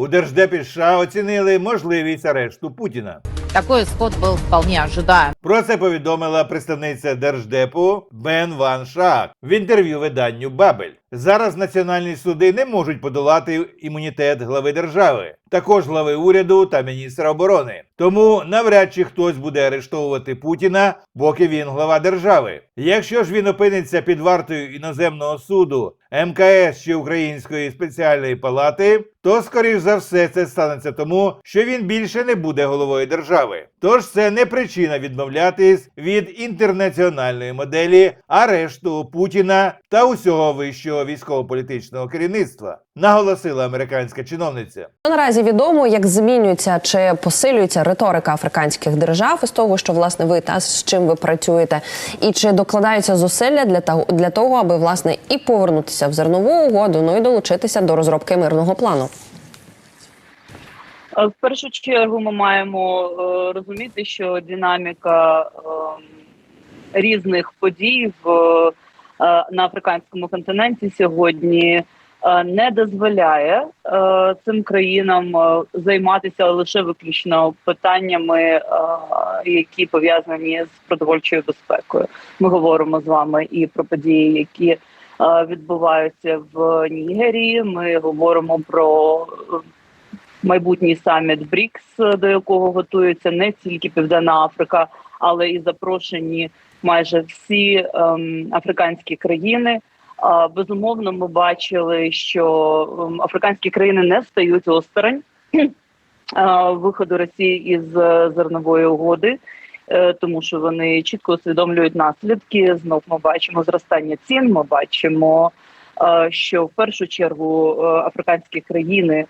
У Держдепі США оцінили можливість арешту Путіна. Такой исход был вполне ожидаем. Про це повідомила представниця держдепу Бен Ван Шак в інтерв'ю виданню Бабель. Зараз національні суди не можуть подолати імунітет глави держави, також глави уряду та міністра оборони. Тому навряд чи хтось буде арештовувати Путіна, поки він глава держави. Якщо ж він опиниться під вартою іноземного суду, МКС чи Української спеціальної палати, то скоріш за все це станеться тому, що він більше не буде головою держави. Тож це не причина відмовлятись від інтернаціональної моделі арешту Путіна та усього вищого військово-політичного керівництва, наголосила американська чиновниця. Наразі відомо, як змінюється чи посилюється риторика африканських держав із того, що власне ви та з чим ви працюєте, і чи докладаються зусилля для того для того, аби власне і повернутися в зернову угоду, ну і долучитися до розробки мирного плану. Е, В першу чергу ми маємо е, розуміти, що динаміка е, різних подій в, на африканському континенті сьогодні е, не дозволяє е, цим країнам е, займатися лише виключно питаннями, е, які пов'язані з продовольчою безпекою. Ми говоримо з вами і про події, які е, відбуваються в Нігерії. Ми говоримо про е, майбутній саміт БРІКС, до якого готується не тільки Південна Африка, але і запрошені майже всі ем, африканські країни. А, безумовно, ми бачили, що ем, африканські країни не стають осторонь виходу Росії із е, зернової угоди. е, Тому що вони чітко усвідомлюють наслідки. Знов ми бачимо зростання цін. Ми бачимо, е, що в першу чергу африканські країни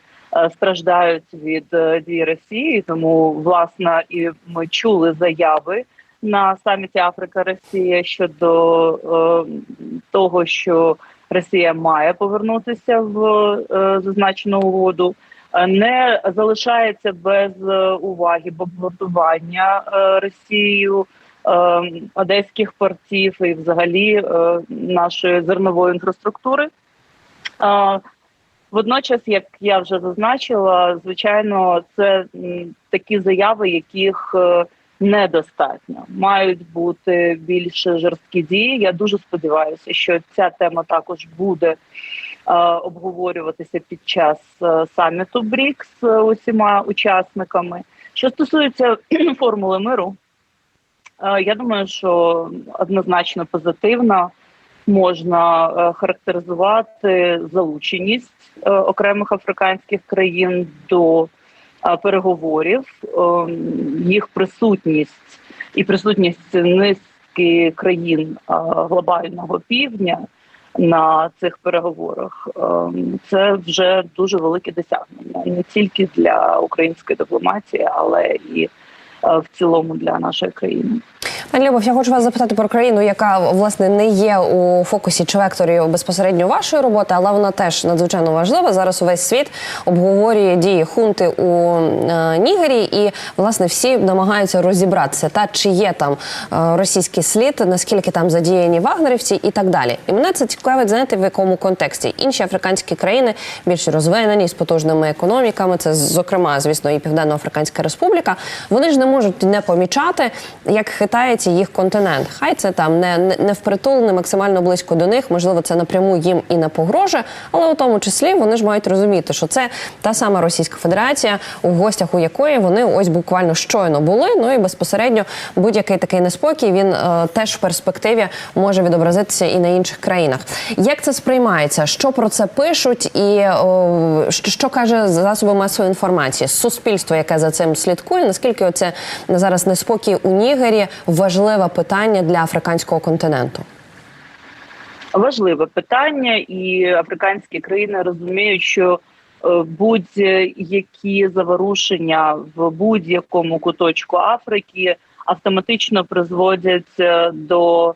страждають від дії Росії. Тому власне і ми чули заяви на саміті Африка Росія щодо е, того, що Росія має повернутися в е, зазначену угоду. Е, Не залишається без уваги бомбардування Росією одеських портів і взагалі нашої зернової інфраструктури. Водночас, як я вже зазначила, звичайно, це такі заяви, яких недостатньо. Мають бути більш жорсткі дії. Я дуже сподіваюся, що ця тема також буде е, обговорюватися під час е, саміту БРІКС з усіма учасниками. Що стосується формули миру, е, я думаю, що однозначно позитивна можна е, характеризувати залученість е, окремих африканських країн до е, переговорів, е, їх присутність і присутність низки країн е, глобального півдня на цих переговорах е, це вже дуже велике досягнення не тільки для української дипломатії, але і е, в цілому для нашої країни. Любов, я хочу вас запитати про країну, яка власне не є у фокусі чи безпосередньо вашої роботи, але вона теж надзвичайно важлива. Зараз увесь світ обговорює дії хунти у е, Нігері, і власне всі намагаються розібратися, та чи є там е, російський слід, наскільки там задіяні вагнерівці і так далі. І мене це цікавить, знаєте, в якому контексті інші африканські країни більш розвинені з потужними економіками. Це зокрема, звісно, і Південно-Африканська Республіка. Вони ж не можуть не помічати, як хитається їх континент. Хай це там не, не, впритул, не максимально близько до них. Можливо, це напряму їм і не погрожує, але у тому числі вони ж мають розуміти, що це та сама Російська Федерація, у гостях у якої вони ось буквально щойно були. Ну і безпосередньо будь-який такий неспокій він е, теж в перспективі може відобразитися і на інших країнах. Як це сприймається? Що про це пишуть, і о, що, каже засоби масової інформації? Суспільство, яке за цим слідкує, наскільки оце зараз неспокій у Нігері важливе питання для африканського континенту? важливе питання, і африканські країни розуміють, що е, будь-які заворушення в будь-якому куточку Африки автоматично призводять е, до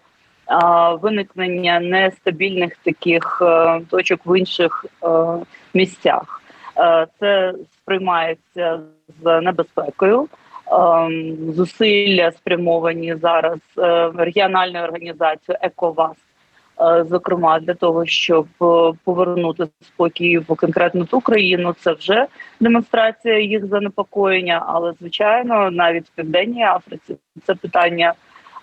виникнення нестабільних таких е, точок в інших місцях. Це сприймається з небезпекою. Ем, Зусилля спрямовані зараз е, регіональною організацією ЕКОВАС Е, Зокрема, для того, щоб е, повернути спокій в конкретно ту країну, це вже демонстрація їх занепокоєння. Але звичайно, навіть в південній Африці це питання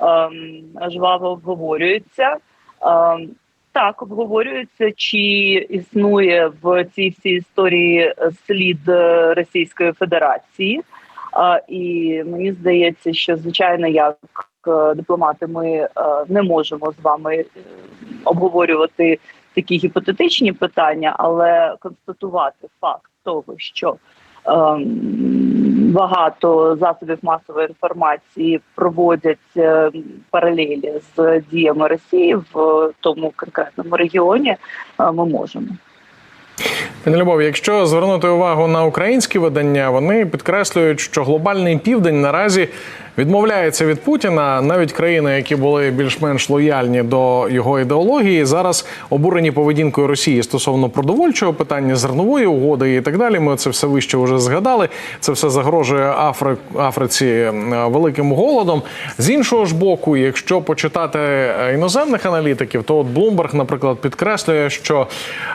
ем, жваво обговорюється. Ем, так, обговорюється, чи існує в цій всій історії слід Російської Федерації. І мені здається, що звичайно, як е, дипломати, ми е, не можемо з вами е, обговорювати такі гіпотетичні питання, але констатувати факт того, що ем, багато засобів масової інформації проводять паралелі з діями Росії в тому конкретному регіоні, ми можемо. Пані Любов, якщо звернути увагу на українські видання, вони підкреслюють, що глобальний південь наразі відмовляється від Путіна. Навіть країни, які були більш-менш лояльні до його ідеології, зараз обурені поведінкою Росії стосовно продовольчого питання, зернової угоди і так далі. Ми це все вище вже згадали. Це все загрожує Афри... Африці е, великим голодом. З іншого ж боку, якщо почитати е, іноземних аналітиків, то от Bloomberg, наприклад, підкреслює, що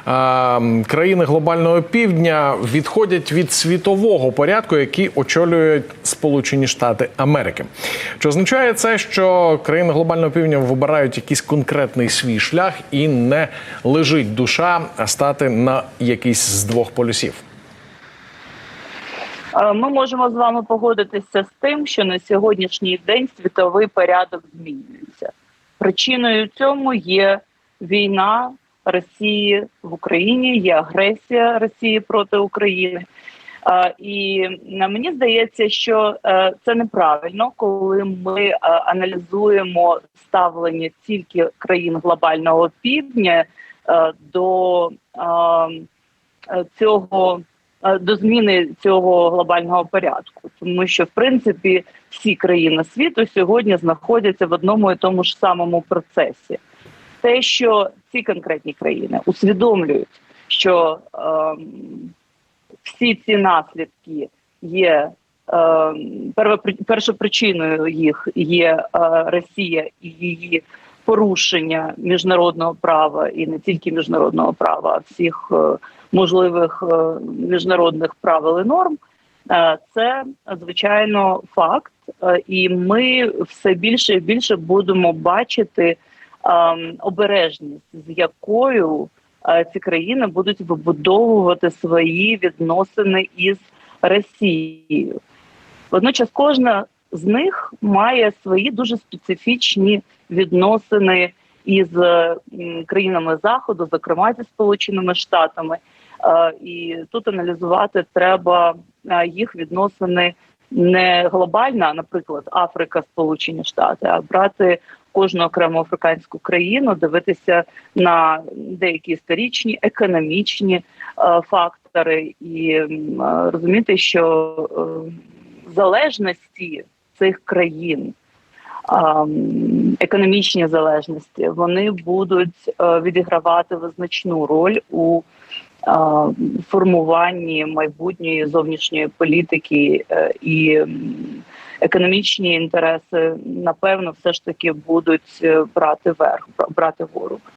е, країни глобального півдня відходять від світового порядку, який очолюють Сполучені Штати Америки. Чи означає це, що країни глобального півдня вибирають якийсь конкретний свій шлях і не лежить душа стати на якийсь з двох полюсів? Е, Ми можемо з вами погодитися з тим, що на сьогоднішній день світовий порядок змінюється. Причиною цьому є війна Росії в Україні, є агресія Росії проти України. І мені здається, що е, це неправильно, коли ми е, аналізуємо ставлення тільки країн глобального півдня е, до цього до зміни цього глобального порядку, тому що в принципі всі країни світу сьогодні знаходяться в одному і тому ж самому процесі. Те, що ці конкретні країни усвідомлюють, що ем, всі ці наслідки є первопри- першопричиною їх є е, Росія і її порушення міжнародного права, і не тільки міжнародного права, а всіх е, можливих е, міжнародних правил і норм. Е, Це звичайно факт, Е, і ми все більше і більше будемо бачити ем, обережність, з якою е, ці країни будуть вибудовувати свої відносини із Росією. Водночас кожна з них має свої дуже специфічні відносини із е, країнами заходу, зокрема зі сполученими штатами. Е, І тут аналізувати треба е, їх відносини не глобально, наприклад, Африка, Сполучені Штати, а брати кожну окрему африканську країну, дивитися на деякі історичні, економічні е, фактори і е, розуміти, що е, залежності цих країн. Економічні залежності вони будуть відігравати визначну роль у формуванні майбутньої зовнішньої політики і економічні інтереси, напевно, все ж таки будуть е, брати верх, брати гору.